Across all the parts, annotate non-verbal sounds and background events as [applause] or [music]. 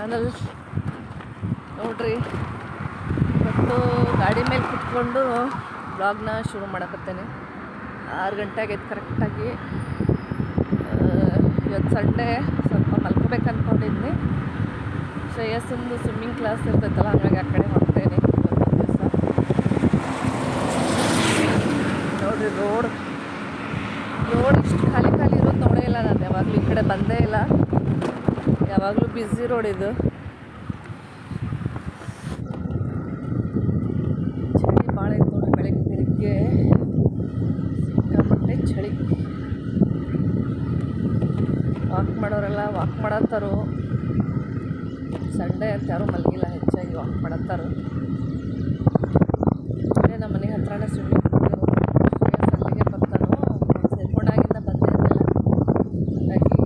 Channel ನೋಡ್ರಿ. ಇವತ್ತು ಗಾಡಿ ಮೇಲೆ ಕುತ್ಕೊಂಡು ಬ್ಲಾಗ್ನ ಶುರು ಮಾಡಕತ್ತೇನೆ. ಆರು ಗಂಟೆ ಆಗೈತೆ ಕರೆಕ್ಟಾಗಿ ಇವತ್ತು ಸಂಡೇ ಸ್ವಲ್ಪ ಮಲ್ಕೋಬೇಕು ಅಂದ್ಕೊಂಡಿದ್ನಿ ಶ್ರೇಯಸ್ಸಂದು ಸ್ವಿಮ್ಮಿಂಗ್ ಕ್ಲಾಸ್ ಇರ್ತೈತಲ್ಲ, ಹಾಗಾಗಿ ಆ ಕಡೆ ಹೋಗ್ತೇನೆ ದಿವಸ. ನೋಡ್ರಿ ರೋಡ್ ರೋಡ್ ಇಷ್ಟು ಖಾಲಿ ಖಾಲಿ ಇರೋದು ನೋಡೇ ಇಲ್ಲ ನಾನು, ಯಾವಾಗಲೂ ಈ ಕಡೆ ಬಂದೇ ಇಲ್ಲ. ಯಾವಾಗಲೂ ಬ್ಯುಸಿ ರೋಡ್ ಇದು. ಚಳಿ ಭಾಳ ಇತ್ತು ನೋಡಿ ಬೆಳಗ್ಗೆ ಬೆಳಿಗ್ಗೆ. ಸಿಕ್ಕಾಪಟ್ಟೆ ಚಳಿ. ವಾಕ್ ಮಾಡೋರೆಲ್ಲ ವಾಕ್ ಮಾಡತ್ತಾರು ಸಂಡೇ ಅಂತ ಯಾರೂ ಮಲಗಿಲ್ಲ ಹೆಚ್ಚಾಗಿ ವಾಕ್ ಮಾಡತ್ತಾರು ಇಲ್ಲೇ ನಮ್ಮ ಮನೆ ಹತ್ರನೇ ಸ್ವಿಮ್ಮಿಂಗ್ ಪೂಲ್ ಅಲ್ಲಿಗೆ ಬರ್ತಾನು ಸೇರ್ಕೊಂಡಾಗಿಂದ ಬಂದೇ ಇರಲಿಲ್ಲ ಹಾಗಾಗಿ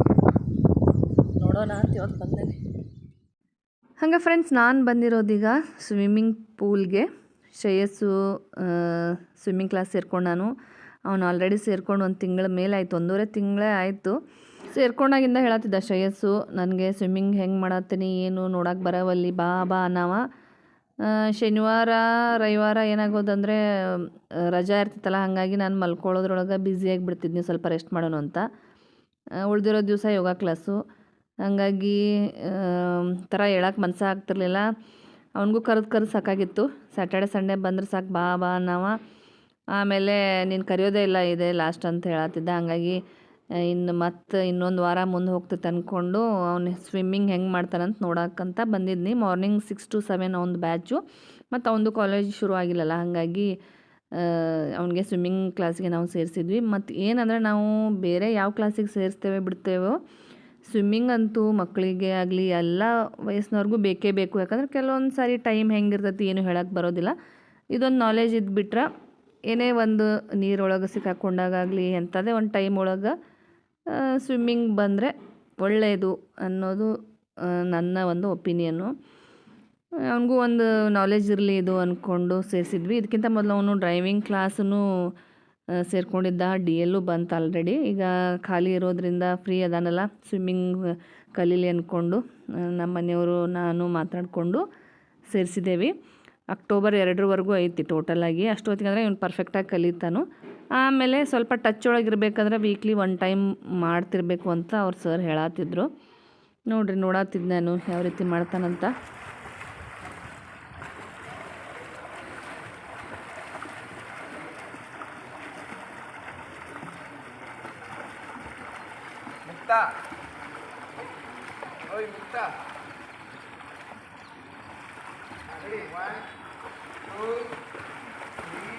ನೋಡೋಣ ಅಂತ ಇವತ್ತು ಬಂದೇನೆ ಹಾಗೆ ಫ್ರೆಂಡ್ಸ್ ನಾನು ಬಂದಿರೋದೀಗ ಸ್ವಿಮ್ಮಿಂಗ್ ಪೂಲ್ಗೆ ಶ್ರೇಯಸ್ಸು ಸ್ವಿಮ್ಮಿಂಗ್ ಕ್ಲಾಸ್ ಸೇರ್ಕೊಂಡು ನಾನು. ಅವನು ಆಲ್ರೆಡಿ ಸೇರ್ಕೊಂಡು ಒಂದು ತಿಂಗಳ ಮೇಲೆ ಆಯಿತು, ಒಂದೂವರೆ ತಿಂಗಳೇ ಆಯಿತು. ಸೇರ್ಕೊಂಡಾಗಿಂದ ಹೇಳತ್ತಿದ್ದ ಶ್ರೇಯಸ್ಸು, ನನಗೆ ಸ್ವಿಮ್ಮಿಂಗ್ ಹೆಂಗೆ ಮಾಡತ್ತೀನಿ, ಏನು ನೋಡಕ್ಕೆ ಬರವಲ್ಲಿ, ಬಾ ಬಾ ಅನ್ನವ. ಶನಿವಾರ, ರವಿವಾರ ಏನಾಗೋದಂದರೆ ರಜಾ ಇರ್ತಿತ್ತಲ್ಲ, ಹಾಗಾಗಿ ನಾನು ಮಲ್ಕೊಳ್ಳೋದ್ರೊಳಗೆ ಬ್ಯುಸಿಯಾಗಿ ಬಿಡ್ತಿದ್ನಿ ಸ್ವಲ್ಪ ರೆಸ್ಟ್ ಮಾಡೋಣ ಅಂತ. ಉಳಿದಿರೋ ದಿವಸ ಯೋಗ ಕ್ಲಾಸು ಹಾಗಾಗಿ ಥರ ಹೇಳಕ್ಕೆ ಮನಸ್ಸೇ ಆಗ್ತಿರ್ಲಿಲ್ಲ. ಅವನಿಗೂ ಕರೆದು ಕರೆದು ಸಾಕಾಗಿತ್ತು. ಸ್ಯಾಟರ್ಡೆ ಸಂಡೇ ಬಂದ್ರೆ ಸಾಕು, ಬಾ ಬಾ ಅನ್ನವ. ಆಮೇಲೆ ನೀನು ಕರೆಯೋದೇ ಇಲ್ಲ, ಇದೆ ಲಾಸ್ಟ್ ಅಂತ ಹೇಳತ್ತಿದ್ದ ಹಂಗಾಗಿ ಇನ್ನು ಮತ್ತೆ ಇನ್ನೊಂದು ವಾರ ಮುಂದೆ ಹೋಗ್ತೈತೆ ಅಂದ್ಕೊಂಡು ಅವ್ನು ಸ್ವಿಮ್ಮಿಂಗ್ ಹೆಂಗೆ ಮಾಡ್ತಾನಂತ ನೋಡೋಕ್ಕಂತ ಬಂದಿದ್ನಿ. ಮಾರ್ನಿಂಗ್ ಸಿಕ್ಸ್ ಟು ಸೆವೆನ್ ಒಂದು ಬ್ಯಾಚು ಮತ್ತು ಅವನದು ಕಾಲೇಜ್ ಶುರು ಆಗಿಲ್ಲಲ್ಲ. ಹಾಗಾಗಿ ಅವನಿಗೆ ಸ್ವಿಮ್ಮಿಂಗ್ ಕ್ಲಾಸಿಗೆ ನಾವು ಸೇರಿಸಿದ್ವಿ. ಮತ್ತು ಏನಂದರೆ ನಾವು ಬೇರೆ ಯಾವ ಕ್ಲಾಸಿಗೆ ಸೇರಿಸ್ತೇವೆ ಬಿಡ್ತೇವೋ ಸ್ವಿಮ್ಮಿಂಗ್ ಅಂತೂ ಮಕ್ಕಳಿಗೆ ಆಗಲಿ ಎಲ್ಲ ವಯಸ್ಸಿನವ್ರಿಗೂ ಬೇಕೇ ಬೇಕು. ಯಾಕಂದ್ರೆ ಕೆಲವೊಂದು ಸಾರಿ ಟೈಮ್ ಹೆಂಗಿರ್ತೈತಿ ಏನು ಹೇಳಕ್ಕೆ ಬರೋದಿಲ್ಲ. ಇದೊಂದು ನಾಲೆಜ್ ಇದ್ಬಿಟ್ರೆ ಏನೇ ಒಂದು ನೀರೊಳಗೆ ಸಿಕ್ಕಾಕೊಂಡಾಗಲಿ ಎಂಥದೇ ಒಂದು ಟೈಮ್ ಒಳಗೆ ಸ್ವಿಮ್ಮಿಂಗ್ ಬಂದರೆ ಒಳ್ಳೆಯದು ಅನ್ನೋದು ನನ್ನ ಒಂದು ಒಪಿನಿಯನ್ನು ಅವನಿಗೂ ಒಂದು ನಾಲೆಜ್ ಇರಲಿ ಇದು ಅಂದ್ಕೊಂಡು ಸೇರಿಸಿದ್ವಿ. ಇದಕ್ಕಿಂತ ಮೊದಲು ಅವನು ಡ್ರೈವಿಂಗ್ ಕ್ಲಾಸನ್ನು ಸೇರ್ಕೊಂಡಿದ್ದ ಡಿ ಎಲ್ಲು ಬಂತು ಆಲ್ರೆಡಿ ಈಗ ಖಾಲಿ ಇರೋದ್ರಿಂದ ಫ್ರೀ ಅದಾನಲ್ಲ ಸ್ವಿಮ್ಮಿಂಗ್ ಕಲೀಲಿ ಅಂದ್ಕೊಂಡು ನಮ್ಮ ಮನೆಯವರು ನಾನು ಮಾತಾಡಿಕೊಂಡು ಸೇರಿಸಿದ್ದೇವೆ ಅಕ್ಟೋಬರ್ ಎರಡರವರೆಗೂ ಐತಿ ಟೋಟಲಾಗಿ ಅಷ್ಟೊತ್ತಿಗೆ ಅಂದರೆ ಇವ್ನು ಪರ್ಫೆಕ್ಟಾಗಿ ಕಲಿತಾನು. ಆಮೇಲೆ ಸ್ವಲ್ಪ ಟಚ್ ಒಳಗಿರ್ಬೇಕಂದ್ರೆ ವೀಕ್ಲಿ ಒನ್ ಟೈಮ್ ಮಾಡ್ತಿರ್ಬೇಕು ಅಂತ ಅವ್ರು ಸರ್ ಹೇಳತ್ತಿದ್ರು ನೋಡ್ರಿ ನೋಡತ್ತಿದ್ದು ನಾನು ಯಾವ ರೀತಿ ಮಾಡ್ತಾನಂತ ಮುಕ್ತಾ ಓಯ್ Mukta ready one two three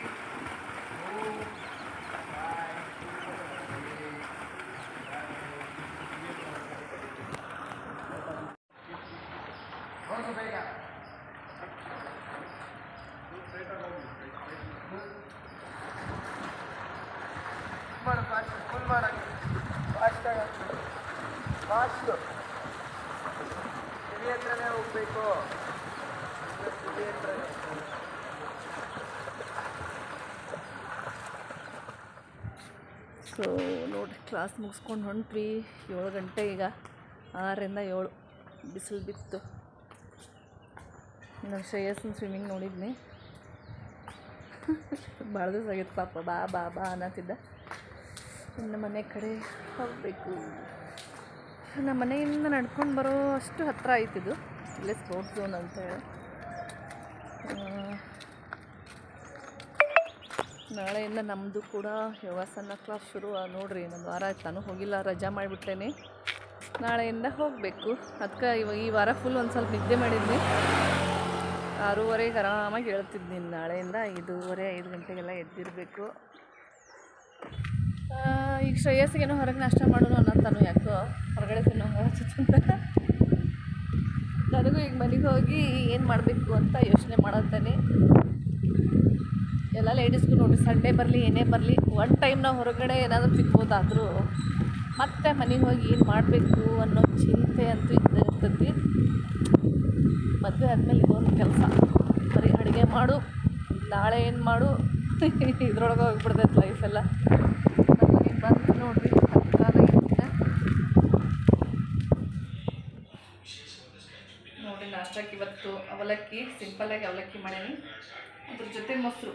four five ಹೋಗಿ ಬೇಗ ಮಾಡು ಫಾಸ್ಟ್ ಫುಲ್ ಮಾಡಕ್ಕೆ ಫಾಸ್ಟಾಗಿ ಫಾಸ್ಟು ಕಿವಿ ಹತ್ರನೇ ಹೋಗ್ಬೇಕು. ಕಿವಿ ಹತ್ರನೇ. ಸೊ ನೋಡಿರಿ ಕ್ಲಾಸ್ ಮುಗಿಸ್ಕೊಂಡು ಹೊಂಟ್ರಿ ಏಳು ಗಂಟೆ ಈಗ. ಆರರಿಂದ ಏಳು. ಬಿಸಿಲು ಬಿತ್ತು. ನಾನು ಶ್ರೇಯಸ್ನ ಸ್ವಿಮ್ಮಿಂಗ್ ನೋಡಿದ್ನಿ. [laughs] ಭಾಳ ದಿವಸ ಆಗಿತ್ತು ಪಾಪ. ಬಾ ಬಾ ಬಾ ಅನ್ನತ್ತಿದ್ದ. ಇನ್ನು ಮನೆ ಕಡೆ ಹೋಗಬೇಕು. ನಮ್ಮ ಮನೆಯಿಂದ ನಡ್ಕೊಂಡು ಬರೋ ಅಷ್ಟು ಹತ್ತಿರ ಆಯ್ತಿದು ಇಲ್ಲೇ ಸ್ಪೋರ್ಟ್ಸ್ ಝೋನ್ ಅಂತ ಹೇಳಿ. ಆ, ನಾಳೆಯಿಂದ ನಮ್ಮದು ಕೂಡ ಯೋಗಾಸನ ಕ್ಲಾಸ್ ಶುರು. ನೋಡ್ರಿ ಇನ್ನೊಂದು ವಾರ ಆಯ್ತು. ನಾನು ಹೋಗಿಲ್ಲ ರಜಾ ಮಾಡಿಬಿಟ್ಟೇನೆ. ನಾಳೆಯಿಂದ ಹೋಗಬೇಕು. ಅದಕ್ಕೆ ಇವಾಗ ಈ ವಾರ ಫುಲ್ ಒಂದು ಸ್ವಲ್ಪ ನಿದ್ದೆ ಮಾಡಿದ್ವಿ. ಆರೂವರೆಗೆ ಆರಾಮಾಗಿ ಹೇಳ್ತಿದ್ದೀನಿ ನಾಳೆಯಿಂದ ಐದೂವರೆ ಐದು ಗಂಟೆಗೆಲ್ಲ ಎದ್ದಿರಬೇಕು. ಈಗ ಶ್ರೇಯಸ್ಸಿಗೇನೋ ಹೊರಗೆ ನಾಷ್ಟ ಮಾಡೋಣ ಅನ್ನತ್ತಾನು ಯಾಕೋ? ಹೊರಗಡೆ ತಿನ್ನೋ ಅಂತ. ನನಗೂ ಈಗ ಮನೆಗೆ ಹೋಗಿ ಏನು ಮಾಡಬೇಕು ಅಂತ ಯೋಚನೆ ಮಾಡತ್ತೇನೆ. ಎಲ್ಲ ಲೇಡೀಸ್ಗೂ ನೋಡಿ ಸಂಡೇ ಬರಲಿ, ಏನೇ ಬರಲಿ ಒನ್ ಟೈಮ್ ನಾವು ಹೊರಗಡೆ ಏನಾದರೂ ತಿನ್ಬೋದಾದರೂ ಮತ್ತೆ ಮನೆಗೆ ಹೋಗಿ ಏನು ಮಾಡಬೇಕು ಅನ್ನೋ ಚಿಂತೆ ಅಂತೂ ಇದ್ದೇ ಇರ್ತೈತಿ. ಮದುವೆ ಆದಮೇಲೆ ಇದೊಂದು ಕೆಲಸ. ಬರೀ ಅಡುಗೆ ಮಾಡು, ನಾಳೆ ಏನು ಮಾಡು, [laughs] ಇದ್ರೊಳಗೆ ಹೋಗ್ಬಿಡ್ತೈತೆ ಲೈಫೆಲ್ಲ ನಮಗೆ ಬಂದು ನೋಡ್ರಿ ಹತ್ತಿರ ಅವಲಕ್ಕಿ ಸಿಂಪಲ್ಲಾಗಿ ಅವಲಕ್ಕಿ ಮಾಡೀನಿ. ಅದ್ರ ಜೊತೆ ಮೊಸರು.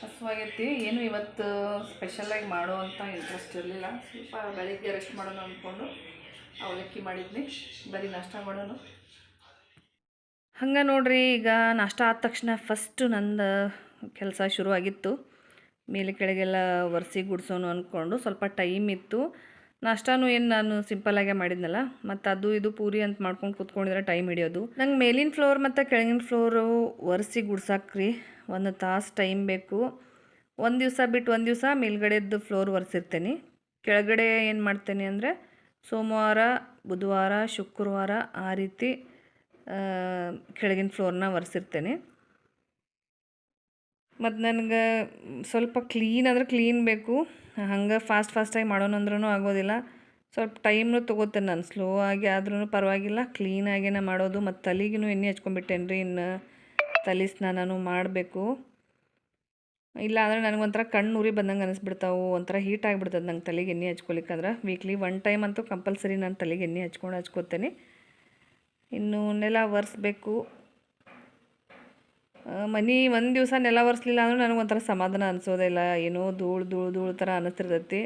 ಹಸುವಾಗೈತಿ ಏನು ಇವತ್ತು ಸ್ಪೆಷಲಾಗಿ ಮಾಡೋ ಅಂತ ಇಂಟ್ರೆಸ್ಟ್ ಇರಲಿಲ್ಲ. ಸ್ವಲ್ಪ ಬೆಳಿಗ್ಗೆ ರೆಸ್ಟ್ ಮಾಡೋಣ ಅಂದ್ಕೊಂಡು ಅವಲಕ್ಕಿ ಮಾಡಿದ್ನಿ. ಬರೀ ನಾಷ್ಟ ಮಾಡೋಣ. ಹಂಗೆ ನೋಡ್ರಿ, ಈಗ ನಾಷ್ಟ ಆದ ತಕ್ಷಣ ಫಸ್ಟು ನಂದು ಕೆಲಸ ಶುರುವಾಗಿತ್ತು. ಮೇಲೆ ಕೆಳಗೆಲ್ಲ ಒರೆಸಿ ಗುಡಿಸೋನು ಅಂದ್ಕೊಂಡು ಸ್ವಲ್ಪ ಟೈಮ್ ಇತ್ತು. ನಾಷ್ಟಾನು ಏನು ನಾನು ಸಿಂಪಲ್ಲಾಗೆ ಮಾಡಿದ್ನಲ್ಲ, ಮತ್ತು ಅದು ಇದು ಪೂರಿ ಅಂತ ಮಾಡ್ಕೊಂಡು ಕೂತ್ಕೊಂಡಿದ್ರೆ ಟೈಮ್ ಹಿಡಿಯೋದು. ನಂಗೆ ಮೇಲಿನ ಫ್ಲೋರ್ ಮತ್ತು ಕೆಳಗಿನ ಫ್ಲೋರು ಒರೆಸಿ ಗುಡ್ಸಾಕ್ರಿ, ಒಂದು ತಾಸು ಟೈಮ್ ಬೇಕು. ಒಂದು ದಿವಸ ಬಿಟ್ಟು ಒಂದು ದಿವಸ ಮೇಲ್ಗಡೆದ್ದು ಫ್ಲೋರ್ ಒರೆಸಿರ್ತೇನೆ. ಕೆಳಗಡೆ ಏನು ಮಾಡ್ತೇನೆ ಅಂದರೆ, ಸೋಮವಾರ, ಬುಧವಾರ, ಶುಕ್ರವಾರ ಆ ರೀತಿ ಕೆಳಗಿನ ಫ್ಲೋರ್ನ ಒರೆಸಿರ್ತೇನೆ. ಮತ್ತು ನನಗೆ ಸ್ವಲ್ಪ ಕ್ಲೀನ್ ಅಂದರೆ ಕ್ಲೀನ್ ಬೇಕು. ಹಂಗೆ ಫಾಸ್ಟ್ ಫಾಸ್ಟಾಗಿ ಮಾಡೋಣ ಅಂದ್ರೂ ಆಗೋದಿಲ್ಲ. ಸ್ವಲ್ಪ ಟೈಮ್ನು ತೊಗೋತೇನೆ ನಾನು. ಸ್ಲೋ ಆಗಿ ಆದ್ರೂ ಪರವಾಗಿಲ್ಲ. ಕ್ಲೀನಾಗೇನೆ ಮಾಡೋದು ಮತ್ತು ತಲೆಗೂ ಎಣ್ಣೆ ಹಚ್ಕೊಂಡ್ಬಿಟ್ಟೇನೆ ರೀ ಇನ್ನು ತಲೆ ಸ್ನಾನನೂ ಮಾಡಬೇಕು. ಇಲ್ಲ ಅಂದರೆ ನನಗೊಂಥರ ಕಣ್ಣು ಉರಿ ಬಂದಂಗೆ ಅನಿಸ್ಬಿಡ್ತಾವೆ. ಒಂಥರ ಹೀಟ್ ಆಗಿಬಿಡ್ತದೆ ನಂಗೆ ತಲೆಗೆ ಎಣ್ಣೆ ಹಚ್ಕೊಲಿಕ್ಕಂದ್ರೆ ವೀಕ್ಲಿ ಒನ್ ಟೈಮ್ ಅಂತೂ ಕಂಪಲ್ಸರಿ ನಾನು ತಲೆಗೆ ಎಣ್ಣೆ ಹಚ್ಕೊಂಡು ಹಚ್ಕೋತೇನೆ. ಇನ್ನು ನೆಲ ಒರೆಸ್ಬೇಕು. ಮನೆ ಒಂದು ದಿವಸ ನೆಲ ಒರೆಸ್ಲಿಲ್ಲ ಅಂದ್ರೆ ನನಗೆ ಒಂಥರ ಸಮಾಧಾನ ಅನಿಸೋದಿಲ್ಲ ಏನೋ ಧೂಳು ಧೂಳು ಧೂಳು ಥರ ಅನ್ನಿಸ್ತಿರ್ತೈತಿ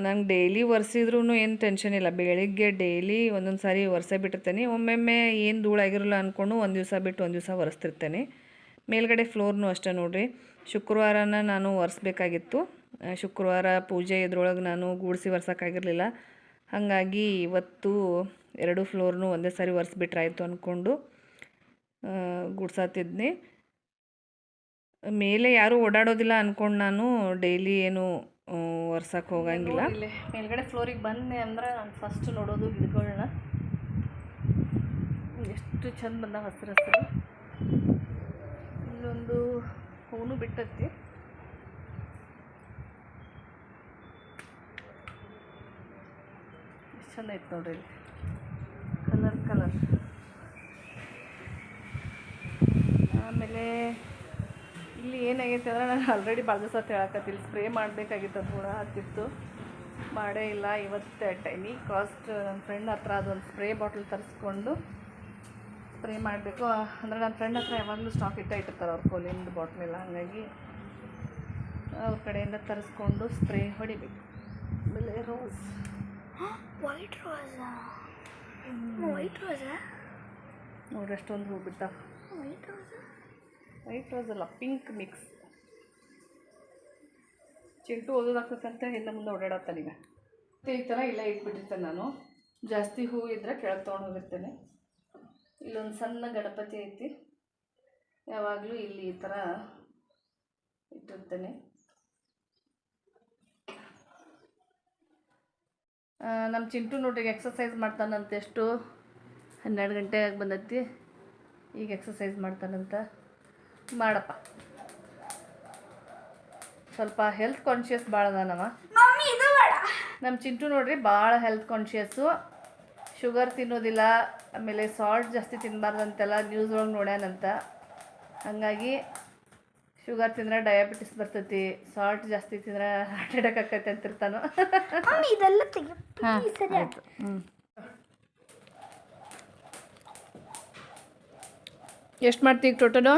ನಂಗೆ ಡೈಲಿ ಒರೆಸಿದ್ರೂ ಏನು ಟೆನ್ಷನ್ ಇಲ್ಲ. ಬೆಳಿಗ್ಗೆ ಡೈಲಿ ಒಂದೊಂದು ಸಾರಿ ಒರೆಸೇ ಬಿಟ್ಟಿರ್ತೇನೆ. ಒಮ್ಮೊಮ್ಮೆ ಏನು ಧೂಳಾಗಿರಲ್ಲ ಅಂದ್ಕೊಂಡು ಒಂದು ದಿವಸ ಬಿಟ್ಟು ಒಂದು ದಿವಸ ಒರೆಸ್ತಿರ್ತೇನೆ. ಮೇಲ್ಗಡೆ ಫ್ಲೋರ್ನು ಅಷ್ಟೇ ನೋಡಿರಿ. ಶುಕ್ರವಾರನ ನಾನು ಒರೆಸ್ಬೇಕಾಗಿತ್ತು. ಶುಕ್ರವಾರ ಪೂಜೆ ಇದ್ರೊಳಗೆ ನಾನು ಗೂಡಿಸಿ ಒರೆಸೋಕ್ಕಾಗಿರಲಿಲ್ಲ. ಹಾಗಾಗಿ ಇವತ್ತು ಎರಡು ಫ್ಲೋರ್ನು ಒಂದೇ ಸಾರಿ ಒರೆಸ್ಬಿಟ್ರಾಯಿತು ಅಂದ್ಕೊಂಡು ಗುಡ್ಸಾತಿದ್ನಿ. ಮೇಲೆ ಯಾರೂ ಓಡಾಡೋದಿಲ್ಲ ಅಂದ್ಕೊಂಡು ನಾನು ಡೈಲಿ ಏನು ಒರ್ಸಕ್ಕೆ ಹೋಗಂಗಿಲ್ಲ. ಮೇಲ್ಗಡೆ ಫ್ಲೋರಿಗೆ ಬಂದೆ ಅಂದ್ರೆ ನಾನು ಫಸ್ಟ್ ನೋಡೋದು ಗಿಡಗಳನ್ನ ಎಷ್ಟು ಚಂದ ಬಂದ ಹಸಿರು ಹಸಿರು ಇಲ್ಲೊಂದು ಹೂನು ಬಿಟ್ಟೈತಿ. ಎಷ್ಟು ಚಂದ ಐತೆ ನೋಡ್ರಿ ಕಲರ್ ಕಲರ್ ಆಮೇಲೆ ಇಲ್ಲಿ ಏನಾಗೈತೆ ಅಂದ್ರೆ ನಾನು ಆಲ್ರೆಡಿ ಭಾಳ ದಿವಸ ಹೇಳಕತ್ತಿಲ್ಲ ಸ್ಪ್ರೇ ಮಾಡಬೇಕಾಗಿತ್ತು ಅದು ಹುಳ ಹತ್ತಿತ್ತು. ಮಾಡೇ ಇಲ್ಲ. ಇವತ್ತು ಟೈಮಿಗೆ ಕಾಸ್ಟ್ ನನ್ನ ಫ್ರೆಂಡ್ ಹತ್ರ ಅದೊಂದು ಸ್ಪ್ರೇ ಬಾಟಲ್ ತರಿಸ್ಕೊಂಡು ಸ್ಪ್ರೇ ಮಾಡಬೇಕು. ಅಂದರೆ ನನ್ನ ಫ್ರೆಂಡ್ ಹತ್ರ ಯಾವಾಗಲೂ ಸ್ಟಾಕ್ ಇಟ್ಟ ಇಟ್ಟಿರ್ತಾರೆ ಅವ್ರ ಕೋಲಿಂದ ಬಾಟ್ಲ್ ಎಲ್ಲ. ಹಾಗಾಗಿ ಅವ್ರ ಕಡೆಯಿಂದ ತರಿಸ್ಕೊಂಡು ಸ್ಪ್ರೇ ಹೊಡಿಬೇಕು. ಆಮೇಲೆ ರೋಸ್ ವೈಟ್ ರೋಸಾ ವೈಟ್ ರೋಸಾ ನೋಡ್ರಿ ಅಷ್ಟೊಂದು ಹೂ ಬಿಟ್ಟ. ವೈಟ್ ರೋಸಾ ವೈಟ್ ರೋಸ್ ಅಲ್ಲ ಪಿಂಕ್ ಮಿಕ್ಸ್ ಚಿಂಟು ಓದೋದಾಗ್ತಕ್ಕಂತ ಹಿಂದೆ ಮುಂದೆ ಓಡಾಡತ್ತಾನೀಗ ಮತ್ತೆ ಈ ಥರ ಇಲ್ಲ ಇಟ್ಬಿಟ್ಟಿರ್ತೇನೆ ನಾನು. ಜಾಸ್ತಿ ಹೂ ಇದ್ದರೆ ಕೆಳಗೆ ತೊಗೊಂಡು ಹೋಗಿರ್ತೇನೆ. ಇಲ್ಲೊಂದು ಸಣ್ಣ ಗಣಪತಿ ಐತಿ. ಯಾವಾಗಲೂ ಇಲ್ಲಿ ಈ ಥರ ಇಟ್ಟಿರ್ತೇನೆ. ನಮ್ಮ ಚಿಂಟು ನೋಡ್ರಿ ಎಕ್ಸಸೈಸ್ ಮಾಡ್ತಾನಂತೆ ಎಷ್ಟು. ಹನ್ನೆರಡು ಗಂಟೆ ಆಗಿ ಬಂದೈತಿ. ಈಗ ಎಕ್ಸಸೈಸ್ ಮಾಡ್ತಾನಂತ. ಮಾಡಪ್ಪ. ಸ್ವಲ್ಪ ಹೆಲ್ತ್ ಕಾನ್ಷಿಯಸ್ ಭಾಳ ಅದಾನವ. ಮಮ್ಮಿ ಇದು ಬೇಡ. ನಮ್ಮ ಚಿಂಟು ನೋಡ್ರಿ ಭಾಳ ಹೆಲ್ತ್ ಕಾನ್ಷಿಯಸ್ಸು ಶುಗರ್ ತಿನ್ನೋದಿಲ್ಲ ಆಮೇಲೆ ಸಾಲ್ಟ್ ಜಾಸ್ತಿ ತಿನ್ನಬಾರ್ದಂತೆಲ್ಲ ನ್ಯೂಸ್ ಒಳಗೆ ನೋಡ್ಯಾನಂತ. ಹಾಗಾಗಿ ಶುಗರ್ ತಿಂದ್ರೆ ಡಯಾಬಿಟಿಸ್ ಬರ್ತೈತಿ ಸಾಲ್ಟ್ ಜಾಸ್ತಿ ತಿಂದ್ರೆ ಹಾರ್ಟ್ ಅಟ್ಯಾಕ್ ಆಕೈತಿ ಅಂತಿರ್ತಾನು. ಮಮ್ಮಿ ಇದೆಲ್ಲ ತೆಗಿ ಸರಿ ಆಯಿತು. ಹ್ಞೂ ಎಷ್ಟು ಮಾಡ್ತೀವಿ ಟೋಟಲು?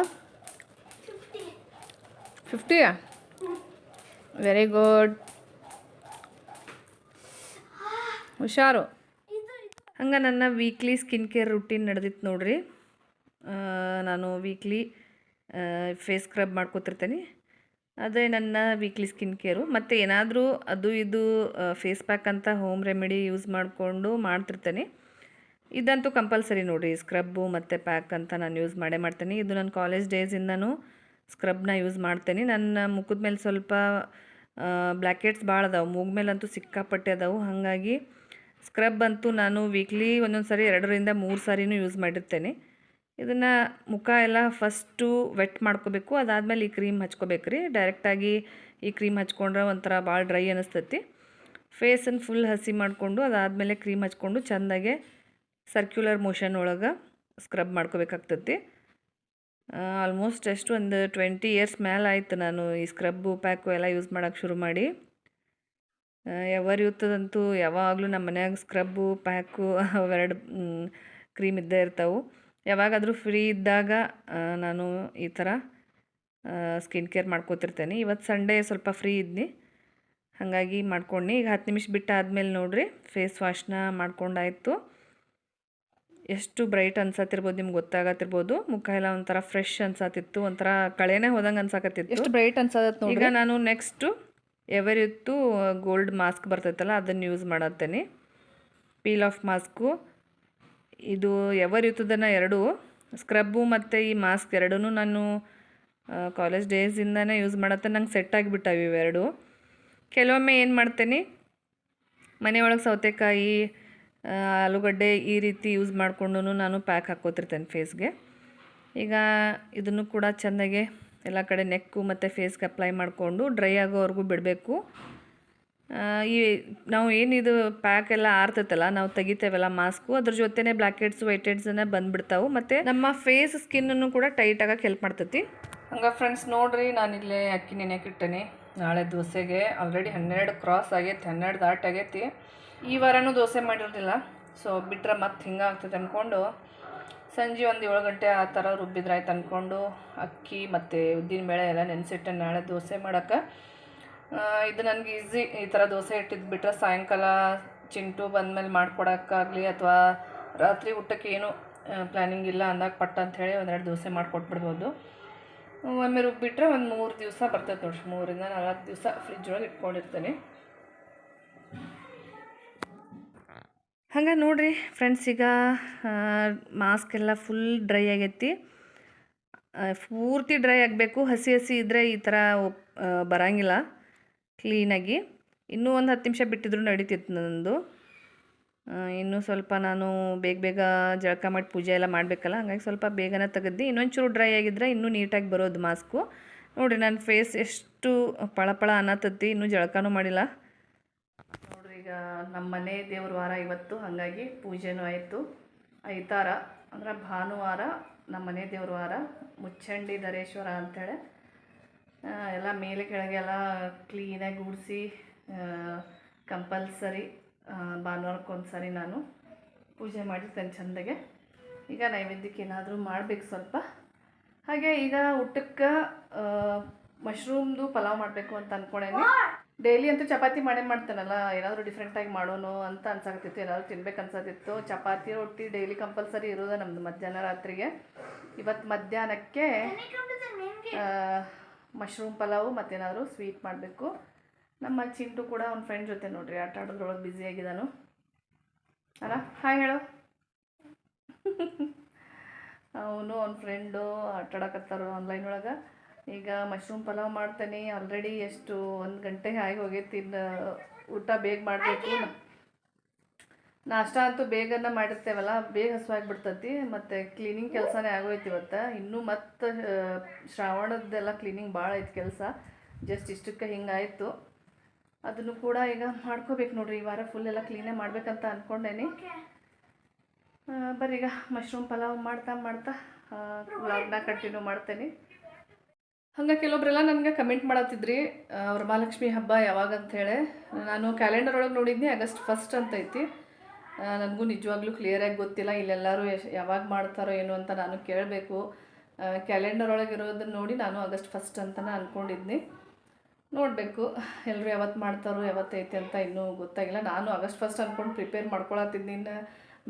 ಫಿಫ್ಟಿಯಾ ವೆರಿ ಗುಡ್ ಹುಷಾರು. ಹಂಗೆ ನನ್ನ ವೀಕ್ಲಿ ಸ್ಕಿನ್ ಕೇರ್ ರುಟೀನ್ ನಡೆದಿತ್ತು ನೋಡ್ರಿ ನಾನು ವೀಕ್ಲಿ ಫೇಸ್ ಸ್ಕ್ರಬ್ ಮಾಡ್ಕೊತಿರ್ತೇನೆ. ಅದೇ ನನ್ನ ವೀಕ್ಲಿ ಸ್ಕಿನ್ ಕೇರು ಮತ್ತು ಏನಾದರೂ ಅದು ಇದು ಫೇಸ್ ಪ್ಯಾಕ್ ಅಂತ ಹೋಮ್ ರೆಮಿಡಿ ಯೂಸ್ ಮಾಡಿಕೊಂಡು ಮಾಡ್ತಿರ್ತೇನೆ. ಇದಂತೂ ಕಂಪಲ್ಸರಿ ನೋಡಿರಿ. ಸ್ಕ್ರಬ್ಬು ಮತ್ತು ಪ್ಯಾಕ್ ಅಂತ ನಾನು ಯೂಸ್ ಮಾಡೇ ಮಾಡ್ತೇನೆ. ಇದು ನನ್ನ ಕಾಲೇಜ್ ಡೇಸಿಂದನೂ ಸ್ಕ್ರಬ್ನ ಯೂಸ್ ಮಾಡ್ತೇನೆ. ನನ್ನ ಮುಖದ ಮೇಲೆ ಸ್ವಲ್ಪ ಬ್ಲ್ಯಾಕೆಟ್ಸ್ ಭಾಳ ಅದಾವೆ. ಮೂಗ ಮೇಲಂತೂ ಸಿಕ್ಕಾಪಟ್ಟೆ ಅದಾವೆ. ಹಾಗಾಗಿ ಸ್ಕ್ರಬ್ ಅಂತೂ ನಾನು ವೀಕ್ಲಿ ಒಂದೊಂದು ಸಾರಿ ಎರಡರಿಂದ ಮೂರು ಸಾರಿನೂ ಯೂಸ್ ಮಾಡಿರ್ತೇನೆ. ಇದನ್ನು ಮುಖ ಎಲ್ಲ ಫಸ್ಟು ವೆಟ್ ಮಾಡ್ಕೋಬೇಕು. ಅದಾದಮೇಲೆ ಈ ಕ್ರೀಮ್ ಹಚ್ಕೋಬೇಕು ರೀ. ಡೈರೆಕ್ಟಾಗಿ ಈ ಕ್ರೀಮ್ ಹಚ್ಕೊಂಡ್ರೆ ಒಂಥರ ಭಾಳ ಡ್ರೈ ಅನಿಸ್ತೈತಿ. ಫೇಸನ್ನು ಫುಲ್ ಹಸಿ ಮಾಡಿಕೊಂಡು ಅದಾದಮೇಲೆ ಕ್ರೀಮ್ ಹಚ್ಕೊಂಡು ಚೆಂದಾಗೆ ಸರ್ಕ್ಯುಲರ್ ಮೋಷನ್ ಒಳಗೆ ಸ್ಕ್ರಬ್ ಮಾಡ್ಕೋಬೇಕಾಗ್ತೈತಿ. ಆಲ್ಮೋಸ್ಟ್ ಎಷ್ಟು ಒಂದು ಟ್ವೆಂಟಿ ಇಯರ್ಸ್ ಮೇಲೆ ಆಯಿತು ನಾನು ಈ ಸ್ಕ್ರಬ್ಬು ಪ್ಯಾಕು ಎಲ್ಲ ಯೂಸ್ ಮಾಡೋಕ್ಕೆ ಶುರು ಮಾಡಿ. ಇರ್ತದಂತೂ ಯಾವಾಗಲೂ ನಮ್ಮ ಮನೆಯಾಗ ಸ್ಕ್ರಬ್ಬು ಪ್ಯಾಕು ಅವೆರಡು ಕ್ರೀಮ್ ಇದ್ದೇ ಇರ್ತಾವೆ. ಯಾವಾಗಾದರೂ ಫ್ರೀ ಇದ್ದಾಗ ನಾನು ಈ ಥರ ಸ್ಕಿನ್ ಕೇರ್ ಮಾಡ್ಕೋತಿರ್ತೇನೆ. ಇವತ್ತು ಸಂಡೇ ಸ್ವಲ್ಪ ಫ್ರೀ ಇದ್ನಿ. ಹಾಗಾಗಿ ಮಾಡ್ಕೊಂಡು ಈಗ ಹತ್ತು ನಿಮಿಷ ಬಿಟ್ಟು ನೋಡಿರಿ ನೋಡ್ರಿ ಫೇಸ್ ವಾಶ್ನ ಮಾಡ್ಕೊಂಡಾಯ್ತು ಎಷ್ಟು ಬ್ರೈಟ್ ಅನ್ಸತ್ತಿರ್ಬೋದು ನಿಮ್ಗೆ ಗೊತ್ತಾಗತ್ತಿರ್ಬೋದು ಮುಖ ಎಲ್ಲ ಒಂಥರ ಫ್ರೆಶ್ ಅನ್ಸತ್ತಿತ್ತು ಒಂಥರ ಕಳೆನೇ ಹೋದಂಗೆ ಅನ್ಸಕತ್ತಿತ್ತು. ಎಷ್ಟು ಬ್ರೈಟ್ ಅನ್ಸತ್ ಈಗ ನಾನು ನೆಕ್ಸ್ಟು ಎವರಿತ್ತು ಗೋಲ್ಡ್ ಮಾಸ್ಕ್ ಬರ್ತೈತಲ್ಲ ಅದನ್ನು ಯೂಸ್ ಮಾಡತ್ತೇನೆ. ಪೀಲ್ ಆಫ್ ಮಾಸ್ಕು ಇದು ಎವರಿತ್ತದನ್ನು ಎರಡು. ಸ್ಕ್ರಬ್ಬು ಮತ್ತು ಈ ಮಾಸ್ಕ್ ಎರಡೂ ನಾನು ಕಾಲೇಜ್ ಡೇಸಿಂದನೇ ಯೂಸ್ ಮಾಡತ್ತೆ ನಂಗೆ ಸೆಟ್ ಆಗಿಬಿಟ್ಟಾವೆ ಇವೆರಡು. ಕೆಲವೊಮ್ಮೆ ಏನು ಮಾಡ್ತೇನೆ ಮನೆಯೊಳಗೆ ಸೌತೆಕಾಯಿ ಆಲೂಗಡ್ಡೆ ಈ ರೀತಿ ಯೂಸ್ ಮಾಡಿಕೊಂಡು ನಾನು ಪ್ಯಾಕ್ ಹಾಕ್ಕೋತಿರ್ತೇನೆ ಫೇಸ್ಗೆ ಈಗ ಇದನ್ನು ಕೂಡ ಚೆನ್ನಾಗೆ ಎಲ್ಲ ಕಡೆ ನೆಕ್ಕು ಮತ್ತು ಫೇಸ್ಗೆ ಅಪ್ಲೈ ಮಾಡಿಕೊಂಡು ಡ್ರೈ ಆಗೋವರೆಗೂ ಬಿಡಬೇಕು. ಈ ನಾವು ಏನಿದು ಪ್ಯಾಕ್ ಎಲ್ಲ ಆರ್ತೈತಲ್ಲ, ನಾವು ತೆಗಿತೇವಲ್ಲ ಮಾಸ್ಕು ಅದ್ರ ಜೊತೆನೇ ಬ್ಲ್ಯಾಕ್ ಹೆಡ್ಸ್ ವೈಟ್ ಹೆಡ್ಸನ್ನ ಬಂದ್ಬಿಡ್ತಾವೆ. ಮತ್ತು ನಮ್ಮ ಫೇಸ್ ಸ್ಕಿನ್ನನ್ನು ಕೂಡ ಟೈಟ್ ಆಗಕ್ಕೆ ಹೆಲ್ಪ್ ಮಾಡ್ತೈತಿ. ಹಂಗೆ ಫ್ರೆಂಡ್ಸ್ ನೋಡ್ರಿ ನಾನಿಲ್ಲೇ ಅಕ್ಕಿ ನೆನೆಯಕ್ಕಿಟ್ಟೇನೆ ನಾಳೆ ದೋಸೆಗೆ ಆಲ್ರೆಡಿ ಹನ್ನೆರಡು ಕ್ರಾಸ್ ಆಗೈತಿ, ಹನ್ನೆರಡು ದಾಟ್ ಆಗೈತಿ. ಈ ವಾರನೂ ದೋಸೆ ಮಾಡಿರಲಿಲ್ಲ ಸೊ ಬಿಟ್ಟರೆ ಮತ್ತೆ ಹಿಂಗೆ ಆಗ್ತೈತೆ ಅಂದ್ಕೊಂಡು ಸಂಜೆ ಒಂದು ಏಳು ಗಂಟೆ ಆ ಥರ ರುಬ್ಬಿದ್ರಾಯ್ತು ಅಂದ್ಕೊಂಡು ಅಕ್ಕಿ ಮತ್ತು ಉದ್ದಿನ ಬೇಳೆ ಎಲ್ಲ ನೆನೆಸಿಟ್ಟೆ ನಾಳೆ ದೋಸೆ ಮಾಡೋಕ್ಕೆ. ಇದು ನನಗೆ ಈಸಿ ಈ ಥರ ದೋಸೆ ಇಟ್ಟಿದ್ದು ಬಿಟ್ಟರೆ ಸಾಯಂಕಾಲ ಚಿಂಟು ಬಂದಮೇಲೆ ಮಾಡ್ಕೊಡೋಕ್ಕಾಗಲಿ ಅಥವಾ ರಾತ್ರಿ ಊಟಕ್ಕೆ ಏನು ಪ್ಲ್ಯಾನಿಂಗ್ ಇಲ್ಲ ಅಂದಾಗ ಪಟ್ಟ ಅಂಥೇಳಿ ಒಂದೆರಡು ದೋಸೆ ಮಾಡಿಕೊಟ್ಬಿಡ್ಬೋದು. ಒಮ್ಮೆ ರುಬ್ಬಿಟ್ರೆ ಒಂದು ಮೂರು ದಿವಸ ಬರ್ತೈತೆ ನೋಡ್ರಿ. ಮೂರಿಂದ ನಾಲ್ಕು ದಿವಸ ಫ್ರಿಜ್ ಒಳಗೆ ಇಟ್ಕೊಂಡಿರ್ತೇನೆ. ಹಂಗೆ ನೋಡಿರಿ ಫ್ರೆಂಡ್ಸ್ ಈಗ ಮಾಸ್ಕ್ ಎಲ್ಲ ಫುಲ್ ಡ್ರೈ ಆಗೈತಿ. ಪೂರ್ತಿ ಡ್ರೈ ಆಗಬೇಕು. ಹಸಿ ಹಸಿ ಇದ್ದರೆ ಈ ಥರ ಬರೋಂಗಿಲ್ಲ ಕ್ಲೀನಾಗಿ ಇನ್ನೂ ಒಂದು ಹತ್ತು ನಿಮಿಷ ಬಿಟ್ಟಿದ್ರು ನಡೀತಿತ್ತು ನನ್ನದು ಇನ್ನೂ ಸ್ವಲ್ಪ ನಾನು ಬೇಗ ಬೇಗ ಜಳಕ ಮಾಡಿ ಪೂಜೆ ಎಲ್ಲ ಮಾಡಬೇಕಲ್ಲ, ಹಂಗಾಗಿ ಸ್ವಲ್ಪ ಬೇಗನೆ ತೆಗೆದು ಇನ್ನೊಂಚೂರು ಡ್ರೈ ಆಗಿದ್ರೆ ಇನ್ನೂ ನೀಟಾಗಿ ಬರೋದು ಮಾಸ್ಕು ನೋಡಿರಿ ನನ್ನ ಫೇಸ್ ಎಷ್ಟು ಪಳಪಳ ಅನ್ನತತ್ತಿ ಇನ್ನೂ ಜಳಕನೂ ಮಾಡಿಲ್ಲ. ಈಗ ನಮ್ಮ ಮನೆ ದೇವ್ರ ವಾರ ಇವತ್ತು ಹಾಗಾಗಿ ಪೂಜೆನೂ ಆಯಿತು. ಐತಾರ ಅಂದ್ರೆ ಭಾನುವಾರ ನಮ್ಮ ಮನೆ ದೇವ್ರ ವಾರ ಮುಚ್ಚಂಡಿ ಧರೇಶ್ವರ ಅಂಥೇಳಿ ಆ, ಎಲ್ಲ ಮೇಲೆ ಕೆಳಗೆ ಎಲ್ಲ ಕ್ಲೀನಾಗಿ ಗುಡಿಸಿ ಕಂಪಲ್ಸರಿ ಭಾನುವಾರಕ್ಕೊಂದ್ಸರಿ ನಾನು ಪೂಜೆ ಮಾಡಿರ್ತೇನೆ ಚೆಂದಾಗೆ. ಈಗ ನೈವೇದ್ಯಕ್ಕೆ ಏನಾದರೂ ಮಾಡಬೇಕು ಸ್ವಲ್ಪ. ಹಾಗೆ ಈಗ ಊಟಕ್ಕೆ ಮಶ್ರೂಮ್ದು ಪಲಾವ್ ಮಾಡಬೇಕು ಅಂತ ಅಂದ್ಕೊಂಡೇನಿ ಡೈಲಿ ಅಂತೂ ಚಪಾತಿ ಮಾಡೇ ಮಾಡ್ತಾನಲ್ಲ ಏನಾದರೂ ಡಿಫ್ರೆಂಟಾಗಿ ಮಾಡೋನು ಅಂತ ಅನ್ಸಾಕತ್ತಿತ್ತು ಏನಾದರೂ ತಿನ್ಬೇಕು ಅನ್ಸತ್ತಿತ್ತು ಚಪಾತಿ ರೊಟ್ಟಿ ಡೈಲಿ ಕಂಪಲ್ಸರಿ ಇರೋದು ನಮ್ಮದು ಮಧ್ಯಾಹ್ನ ರಾತ್ರಿಗೆ. ಇವತ್ತು ಮಧ್ಯಾಹ್ನಕ್ಕೆ ಮಶ್ರೂಮ್ ಪಲಾವು ಮತ್ತೇನಾದರೂ ಸ್ವೀಟ್ ಮಾಡಬೇಕು. ನಮ್ಮ ಚಿಂಟು ಕೂಡ ಅವ್ನ ಫ್ರೆಂಡ್ ಜೊತೆ ನೋಡ್ರಿ ಆಟ ಆಡೋದ್ರೊಳಗೆ ಬ್ಯುಸಿ ಆಗಿದ್ದಾನು ಅಲ್ಲ ಹಾಯ್ ಹೇಳು. [laughs] ಅವನು ಅವ್ನ ಫ್ರೆಂಡು ಆಟ ಆಡಕತ್ತಾರ ಆನ್ಲೈನ್ ಒಳಗೆ. ಈಗ ಮಶ್ರೂಮ್ ಪಲಾವ್ ಮಾಡ್ತೇನೆ. ಆಲ್ರೆಡಿ ಎಷ್ಟು ಒಂದು ಗಂಟೆ ಆಗಿ ಹೋಗೈತಿ. ಇನ್ನು ಊಟ ಬೇಗ ಮಾಡಬೇಕು. ನಾಷ್ಟ ಅಂತೂ ಬೇಗನ ಮಾಡಿರ್ತೇವಲ್ಲ, ಬೇಗ ಹಸುವಾಗಿಬಿಡ್ತೈತಿ. ಮತ್ತು ಕ್ಲೀನಿಂಗ್ ಕೆಲಸನೇ ಆಗೋಯ್ತು ಇವತ್ತು. ಇನ್ನೂ ಮತ್ತು ಶ್ರಾವಣದ್ದೆಲ್ಲ ಕ್ಲೀನಿಂಗ್ ಭಾಳ ಐತಿ ಕೆಲಸ. ಜಸ್ಟ್ ಇಷ್ಟಕ್ಕೆ ಹಿಂಗಾಯಿತು ಅದನ್ನು ಕೂಡ ಈಗ ಮಾಡ್ಕೋಬೇಕು ನೋಡ್ರಿ. ಈ ವಾರ ಫುಲ್ ಎಲ್ಲ ಕ್ಲೀನೇ ಮಾಡ್ಬೇಕಂತ ಅಂದ್ಕೊಂಡೇನಿ ಬರ್ರಿ ಈಗ ಮಶ್ರೂಮ್ ಪಲಾವ್ ಮಾಡ್ತಾ ಮಾಡ್ತಾ ವ್ಲಾಗ್ನ ಕಂಟಿನ್ಯೂ ಮಾಡ್ತೇನೆ. ಹಂಗೆ ಕೆಲವೊಬ್ರೆಲ್ಲ ನನಗೆ ಕಮೆಂಟ್ ಮಾಡತ್ತಿದ್ರಿ ಅವ್ರ ಮಹಾಲಕ್ಷ್ಮಿ ಹಬ್ಬ ಯಾವಾಗ ಅಂಥೇಳಿ ನಾನು ಕ್ಯಾಲೆಂಡರ್ ಒಳಗೆ ನೋಡಿದ್ನಿ, ಆಗಸ್ಟ್ ಫಸ್ಟ್ ಅಂತ ಐತಿ. ನನಗೂ ನಿಜವಾಗ್ಲೂ ಕ್ಲಿಯರಾಗಿ ಗೊತ್ತಿಲ್ಲ, ಇಲ್ಲೆಲ್ಲರೂ ಯಾವಾಗ ಮಾಡ್ತಾರೋ ಏನು ಅಂತ ನಾನು ಕೇಳಬೇಕು. ಕ್ಯಾಲೆಂಡರ್ ಒಳಗೆ ಇರೋದನ್ನು ನೋಡಿ ನಾನು ಆಗಸ್ಟ್ ಫಸ್ಟ್ ಅಂತಲೇ ಅಂದ್ಕೊಂಡಿದ್ನಿ ನೋಡಬೇಕು ಎಲ್ಲರೂ ಯಾವತ್ತು ಮಾಡ್ತಾರೋ ಯಾವತ್ತೈತೆ ಅಂತ ಇನ್ನೂ ಗೊತ್ತಾಗಿಲ್ಲ. ನಾನು ಆಗಸ್ಟ್ ಫಸ್ಟ್ ಅಂದ್ಕೊಂಡು ಪ್ರಿಪೇರ್ ಮಾಡ್ಕೊಳತ್ತಿದ್ದೀನಿ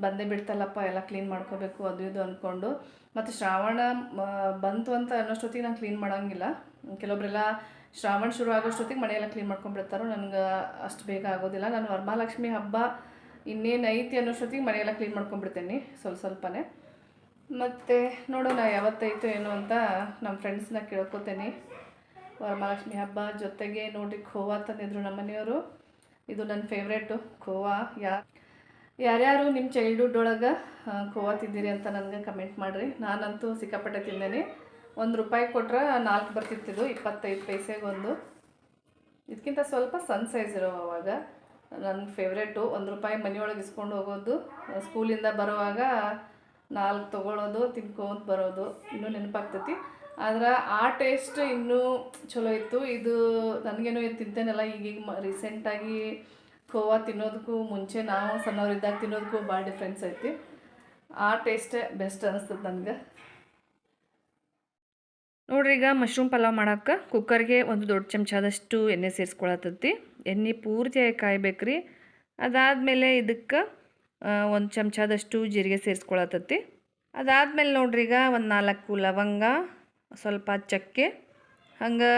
ಬಂದೇ ಬಿಡ್ತಲ್ಲಪ್ಪ, ಎಲ್ಲ ಕ್ಲೀನ್ ಮಾಡ್ಕೋಬೇಕು, ಅದು ಇದು ಅಂದ್ಕೊಂಡು ಮತ್ತು ಶ್ರಾವಣ ಬಂತು ಅಂತ ಅನ್ನೋಷ್ಟೊತ್ತಿಗೆ ನಾನು ಕ್ಲೀನ್ ಮಾಡೋಂಗಿಲ್ಲ. ಕೆಲವೊಬ್ಬರೆಲ್ಲ ಶ್ರಾವಣ ಶುರು ಆಗೋಷ್ಟೊತ್ತಿಗೆ ಮನೆಯೆಲ್ಲ ಕ್ಲೀನ್ ಮಾಡ್ಕೊಂಡ್ಬಿಡ್ತಾರೋ, ನನಗೆ ಅಷ್ಟು ಬೇಗ ಆಗೋದಿಲ್ಲ. ನಾನು ವರಮಹಾಲಕ್ಷ್ಮಿ ಹಬ್ಬ ಇನ್ನೇನು ಐತಿ ಅನ್ನೋಷ್ಟೊತ್ತಿಗೆ ಮನೆಯೆಲ್ಲ ಕ್ಲೀನ್ ಮಾಡ್ಕೊಂಡ್ಬಿಡ್ತೇನೆ, ಸ್ವಲ್ಪ ಸ್ವಲ್ಪನೇ. ಮತ್ತು ನೋಡೋಣ ಯಾವತ್ತೈತು ಏನು ಅಂತ ನಮ್ಮ ಫ್ರೆಂಡ್ಸ್ನ ಕೇಳ್ಕೊತೇನೆ. ವರಮಹಾಲಕ್ಷ್ಮಿ ಹಬ್ಬ ಜೊತೆಗೆ ನೋಡಿ ಖೋವಾ ತಂದಿದ್ರು ನಮ್ಮ ಮನೆಯವರು ಇದು ನನ್ನ ಫೇವ್ರೇಟು ಖೋವಾ ಯಾ ಯಾರ್ಯಾರು ನಿಮ್ಮ ಚೈಲ್ಡ್ಹುಡ್ ಒಳಗೆ ಕೋವತ್ತಿದ್ದೀರಿ ಅಂತ ನನಗೆ ಕಮೆಂಟ್ ಮಾಡಿರಿ. ನಾನಂತೂ ಸಿಕ್ಕಾಪಟ್ಟೆ ತಿಂದೇನೆ. ಒಂದು ರೂಪಾಯಿ ಕೊಟ್ರೆ ನಾಲ್ಕು ಬರ್ತಿತ್ತಿದ್ದು ಇಪ್ಪತ್ತೈದು ಪೈಸೆಗೆ ಒಂದು. ಇದಕ್ಕಿಂತ ಸ್ವಲ್ಪ ಸಣ್ಣ ಸೈಜ್ ಇರೋ ಅವಾಗ. ನನ್ನ ಫೇವ್ರೇಟು ಒಂದು ರೂಪಾಯಿ ಮನೆಯೊಳಗೆ ಇಸ್ಕೊಂಡು ಹೋಗೋದು, ಸ್ಕೂಲಿಂದ ಬರುವಾಗ ನಾಲ್ಕು ತೊಗೊಳೋದು, ತಿನ್ಕೊಂತ ಬರೋದು, ಇನ್ನೂ ನೆನಪಾಗ್ತೈತಿ. ಆದ್ರೆ ಆ ಟೇಸ್ಟ್ ಇನ್ನೂ ಚಲೋ ಇತ್ತು. ಇದು ನನಗೇನೋ ಇದು ತಿಂತೇನಲ್ಲ, ಈಗೀಗ ಮ ರೀಸೆಂಟಾಗಿ ಖೋವಾ ತಿನ್ನೋದಕ್ಕೂ ಮುಂಚೆ ನಾವು ಸಣ್ಣವರಿದ್ದಾಗ ತಿನ್ನೋದಕ್ಕೂ ಭಾಳ ಡಿಫ್ರೆನ್ಸ್ ಐತಿ. ಆ ಟೇಸ್ಟೇ ಬೆಸ್ಟ್ ಅನಿಸ್ತದೆ ನನಗೆ. ನೋಡ್ರಿ ಈಗ ಮಶ್ರೂಮ್ ಪಲಾವ್ ಮಾಡಕ್ಕೆ ಕುಕ್ಕರ್ಗೆ ಒಂದು ದೊಡ್ಡ ಚಮಚದಷ್ಟು ಎಣ್ಣೆ ಸೇರಿಸ್ಕೊಳತ್ತೈತಿ. ಎಣ್ಣೆ ಪೂರ್ತಿಯಾಗಿ ಕಾಯ್ಬೇಕ್ರಿ. ಅದಾದಮೇಲೆ ಇದಕ್ಕೆ ಒಂದು ಚಮಚದಷ್ಟು ಜೀರಿಗೆ ಸೇರಿಸ್ಕೊಳತ್ತೈತಿ. ಅದಾದಮೇಲೆ ನೋಡ್ರಿ ಈಗ ಒಂದು ನಾಲ್ಕು ಲವಂಗ, ಸ್ವಲ್ಪ ಚಕ್ಕೆ, ಹಂಗೆ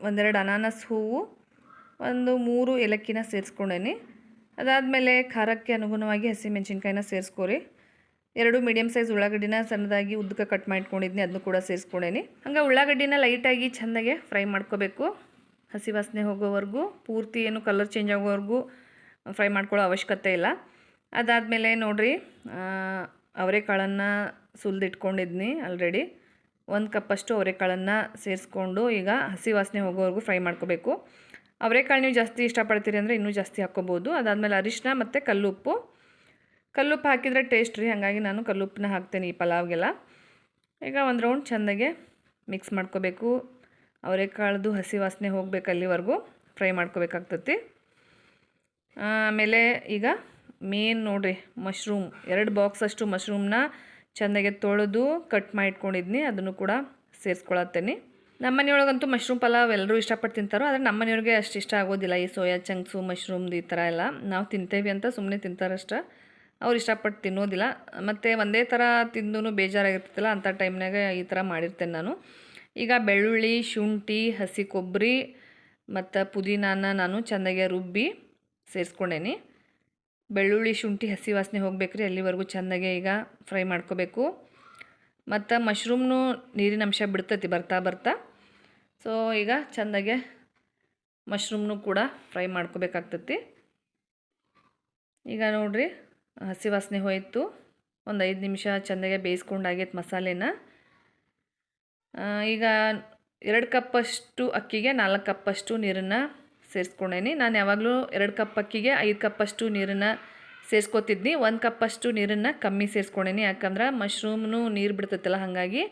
ಒಂದೆರಡು ಅನಾನಸ್ ಹೂವು ಒಂದು ಮೂರು ಏಲಕ್ಕಿನ ಸೇರಿಸ್ಕೊಂಡೇನಿ. ಅದಾದಮೇಲೆ ಖಾರಕ್ಕೆ ಅನುಗುಣವಾಗಿ ಹಸಿಮೆಣ್ಸಿನ್ಕಾಯಿನ ಸೇರಿಸ್ಕೊರಿ. ಎರಡು ಮೀಡಿಯಮ್ ಸೈಜ್ ಉಳ್ಳಾಗಡ್ಡಿನ ಸಣ್ಣದಾಗಿ ಉದ್ದಕ್ಕೆ ಕಟ್ ಮಾಡ್ಕೊಂಡಿದ್ನಿ ಅದನ್ನು ಕೂಡ ಸೇರಿಸ್ಕೊಂಡೇನಿ. ಹಂಗೆ ಉಳ್ಳಾಗಡ್ಡಿನ ಲೈಟಾಗಿ ಚೆಂದಾಗೆ ಫ್ರೈ ಮಾಡ್ಕೋಬೇಕು. ಹಸಿ ವಾಸನೆ ಹೋಗೋವರೆಗೂ, ಪೂರ್ತಿ ಏನು ಕಲರ್ ಚೇಂಜ್ ಆಗೋವರೆಗೂ ಫ್ರೈ ಮಾಡ್ಕೊಳ್ಳೋ ಅವಶ್ಯಕತೆ ಇಲ್ಲ. ಅದಾದಮೇಲೆ ನೋಡಿರಿ ಅವರೆಕಾಳನ್ನು ಸುಲಿದಿಟ್ಕೊಂಡಿದ್ನಿ ಆಲ್ರೆಡಿ ಒಂದು ಕಪ್ಪಷ್ಟು ಅವರೆಕಾಳನ್ನು ಸೇರಿಸ್ಕೊಂಡು ಈಗ ಹಸಿ ವಾಸನೆ ಹೋಗೋವರೆಗೂ ಫ್ರೈ ಮಾಡ್ಕೋಬೇಕು. ಅವರೆಕಾಳು ನೀವು ಜಾಸ್ತಿ ಇಷ್ಟಪಡ್ತೀರಿ ಅಂದರೆ ಇನ್ನೂ ಜಾಸ್ತಿ ಹಾಕ್ಕೋಬೋದು. ಅದಾದಮೇಲೆ ಅರಿಶಿನ ಮತ್ತು ಕಲ್ಲುಪ್ಪು. ಕಲ್ಲುಪ್ಪು ಹಾಕಿದರೆ ಟೇಸ್ಟ್ ರೀ, ಹಾಗಾಗಿ ನಾನು ಕಲ್ಲುಪ್ಪನ್ನ ಹಾಕ್ತೇನೆ ಈ ಪಲಾವ್ಗೆಲ್ಲ. ಈಗ ಒಂದು ರೌಂಡ್ ಚೆಂದಾಗೆ ಮಿಕ್ಸ್ ಮಾಡ್ಕೋಬೇಕು. ಅವರೆಕಾಳ್ದು ಹಸಿ ವಾಸನೆ ಹೋಗಬೇಕು ಅಲ್ಲಿವರೆಗೂ ಫ್ರೈ ಮಾಡ್ಕೋಬೇಕಾಗ್ತತಿ. ಆಮೇಲೆ ಈಗ ಮೇನ್ ನೋಡಿರಿ ಮಶ್ರೂಮ್ ಎರಡು ಬಾಕ್ಸ್ ಅಷ್ಟು ಮಶ್ರೂಮ್ನ ಚೆಂದಾಗೆ ತೊಳೆದು ಕಟ್ ಮಾಡಿ ಇಟ್ಕೊಂಡಿದ್ನಿ ಅದನ್ನು ಕೂಡ ಸೇರಿಸ್ಕೊಳತ್ತೇನೆ. ನಮ್ಮ ಮನೆಯೊಳಗಂತೂ ಮಶ್ರೂಮ್ ಪಲಾವ್ ಎಲ್ಲರೂ ಇಷ್ಟಪಟ್ಟು ತಿಂತಾರೋ, ಆದರೆ ನಮ್ಮ ಮನೆಯವ್ರಿಗೆ ಅಷ್ಟು ಇಷ್ಟ ಆಗೋದಿಲ್ಲ. ಈ ಸೋಯಾ ಚಂಕ್ಸು ಮಶ್ರೂಮ್ದು ಈ ಥರ ಎಲ್ಲ. ನಾವು ತಿಂತೇವೆ ಅಂತ ಸುಮ್ಮನೆ ತಿಂತಾರಷ್ಟ. ಅವ್ರು ಇಷ್ಟಪಟ್ಟು ತಿನ್ನೋದಿಲ್ಲ. ಮತ್ತು ಒಂದೇ ಥರ ತಿಂದು ಬೇಜಾರಾಗಿರ್ತೈತಲ್ಲ ಅಂಥ ಟೈಮ್ನಾಗೆ ಈ ಥರ ಮಾಡಿರ್ತೇನೆ ನಾನು. ಈಗ ಬೆಳ್ಳುಳ್ಳಿ, ಶುಂಠಿ, ಹಸಿ ಕೊಬ್ಬರಿ ಮತ್ತು ಪುದೀನಾನ ನಾನು ಚೆನ್ನಾಗಿ ರುಬ್ಬಿ ಸೇರಿಸ್ಕೊಂಡೇನಿ. ಬೆಳ್ಳುಳ್ಳಿ, ಶುಂಠಿ, ಹಸಿ ವಾಸನೆ ಹೋಗಬೇಕ್ರಿ, ಅಲ್ಲಿವರೆಗೂ ಚೆಂದಾಗೆ ಈಗ ಫ್ರೈ ಮಾಡ್ಕೋಬೇಕು. ಮತ್ತು ಮಶ್ರೂಮ್ನು ನೀರಿನ ಅಂಶ ಬಿಡ್ತೈತಿ, ಬರ್ತಾ ಬರ್ತಾ. ಸೊ ಈಗ ಚೆಂದಾಗೆ ಮಶ್ರೂಮ್ನು ಕೂಡ ಫ್ರೈ ಮಾಡ್ಕೋಬೇಕಾಗ್ತತಿ. ಈಗ ನೋಡಿರಿ, ಹಸಿ ವಾಸನೆ ಹೋಯಿತು. ಒಂದು ಐದು ನಿಮಿಷ ಚೆಂದಾಗೆ ಬೇಯಿಸ್ಕೊಂಡಾಗೈತೆ ಮಸಾಲೆನ. ಈಗ ಎರಡು ಕಪ್ಪಷ್ಟು ಅಕ್ಕಿಗೆ ನಾಲ್ಕು ಕಪ್ಪಷ್ಟು ನೀರನ್ನು ಸೇರಿಸ್ಕೊಂಡೇನಿ. ನಾನು ಯಾವಾಗಲೂ ಎರಡು ಕಪ್ ಅಕ್ಕಿಗೆ ಐದು ಕಪ್ಪಷ್ಟು ನೀರನ್ನು ಸೇರಿಸ್ಕೊತಿದ್ನಿ. ಒಂದು ಕಪ್ಪಷ್ಟು ನೀರನ್ನು ಕಮ್ಮಿ ಸೇರಿಸ್ಕೊಂಡೇನಿ. ಯಾಕಂದ್ರೆ ಮಶ್ರೂಮ್ನು ನೀರು ಬಿಡ್ತೈತಲ್ಲ, ಹಾಗಾಗಿ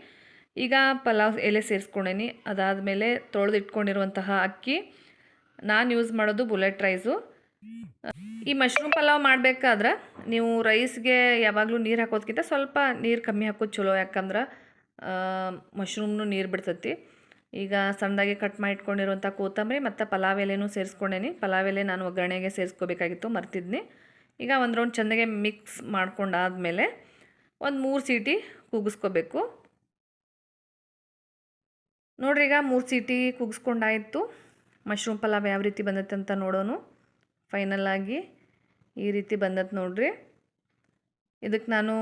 ಈಗ ಪಲಾವ್ ಎಲೆ ಸೇರಿಸ್ಕೊಂಡೇನಿ. ಅದಾದಮೇಲೆ ತೊಳೆದಿಟ್ಕೊಂಡಿರುವಂತಹ ಅಕ್ಕಿ. ನಾನು ಯೂಸ್ ಮಾಡೋದು ಬುಲೆಟ್ ರೈಸು. ಈ ಮಶ್ರೂಮ್ ಪಲಾವ್ ಮಾಡಬೇಕಾದ್ರೆ ನೀವು ರೈಸ್ಗೆ ಯಾವಾಗಲೂ ನೀರು ಹಾಕೋದಕ್ಕಿಂತ ಸ್ವಲ್ಪ ನೀರು ಕಮ್ಮಿ ಹಾಕೋದು ಚಲೋ. ಯಾಕಂದ್ರೆ ಮಶ್ರೂಮ್ನು ನೀರು ಬಿಡ್ತೈತಿ. ಈಗ ಸಣ್ಣದಾಗಿ ಕಟ್ ಮಾಡಿ ಇಟ್ಕೊಂಡಿರುವಂಥ ಕೊತ್ತಂಬರಿ ಮತ್ತು ಪಲಾವ್ ಎಲೆನೂ ಸೇರಿಸ್ಕೊಂಡೇನಿ. ಪಲಾವ್ ಎಲೆ ನಾನು ಒಗ್ಗರಣೆಗೆ ಸೇರಿಸ್ಕೋಬೇಕಾಗಿತ್ತು, ಮರ್ತಿದ್ನಿ. ಈಗ ಒಂದು ರೌಂಡ್ ಚೆಂದಾಗೆ ಮಿಕ್ಸ್ ಮಾಡ್ಕೊಂಡಾದಮೇಲೆ ಒಂದು ಮೂರು ಸೀಟಿ ಕೂಗಿಸ್ಕೋಬೇಕು. ನೋಡ್ರಿ ಈಗ ಮೂರು ಸೀಟಿ ಕುಗ್ಸ್ಕೊಂಡಾಯಿತು. ಮಶ್ರೂಮ್ ಪಲಾವ್ ಯಾವ ರೀತಿ ಬಂದತ್ತೆ ಅಂತ ನೋಡೋನು. ಫೈನಲ್ ಆಗಿ ಈ ರೀತಿ ಬಂದತ್ತೆ ನೋಡ್ರಿ. ಇದಕ್ಕೆ ನಾನು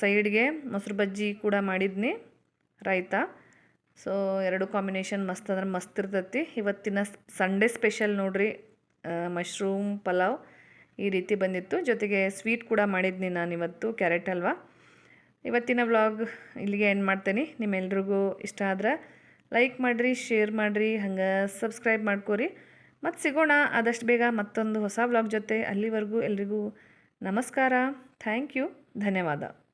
ಸೈಡ್ಗೆ ಮೊಸರು ಬಜ್ಜಿ ಕೂಡ ಮಾಡಿದ್ನಿ ರಾಯ್ತ. ಸೊ ಎರಡು ಕಾಂಬಿನೇಷನ್ ಮಸ್ತ್ ಅಂದ್ರೆ ಮಸ್ತ್ ಇರ್ತೈತಿ. ಇವತ್ತಿನ ಸಂಡೇ ಸ್ಪೆಷಲ್ ನೋಡ್ರಿ ಮಶ್ರೂಮ್ ಪಲಾವ್ ಈ ರೀತಿ ಬಂದಿತ್ತು. ಜೊತೆಗೆ ಸ್ವೀಟ್ ಕೂಡ ಮಾಡಿದ್ನಿ ನಾನು ಇವತ್ತು ಕ್ಯಾರೆಟ್ ಹಲ್ವಾ ಇವತ್ತಿನ ವ್ಲಾಗ್ ಇಲ್ಲಿಗೆ ಎಂಡ್ ಮಾಡ್ತೇನೆ. ನಿಮ್ಮೆಲ್ರಿಗೂ ಇಷ್ಟ ಆದ್ರೆ ಲೈಕ್ ಮಾಡಿರಿ ಶೇರ್ ಮಾಡಿರಿ, ಹಂಗೆ ಸಬ್ಸ್ಕ್ರೈಬ್ ಮಾಡ್ಕೋರಿ. ಮತ್ತು ಸಿಗೋಣ ಆದಷ್ಟು ಬೇಗ ಮತ್ತೊಂದು ಹೊಸ ವ್ಲಾಗ್ ಜೊತೆ. ಅಲ್ಲಿವರೆಗೂ ಎಲ್ರಿಗೂ ನಮಸ್ಕಾರ. ಥ್ಯಾಂಕ್ ಯು ಧನ್ಯವಾದ.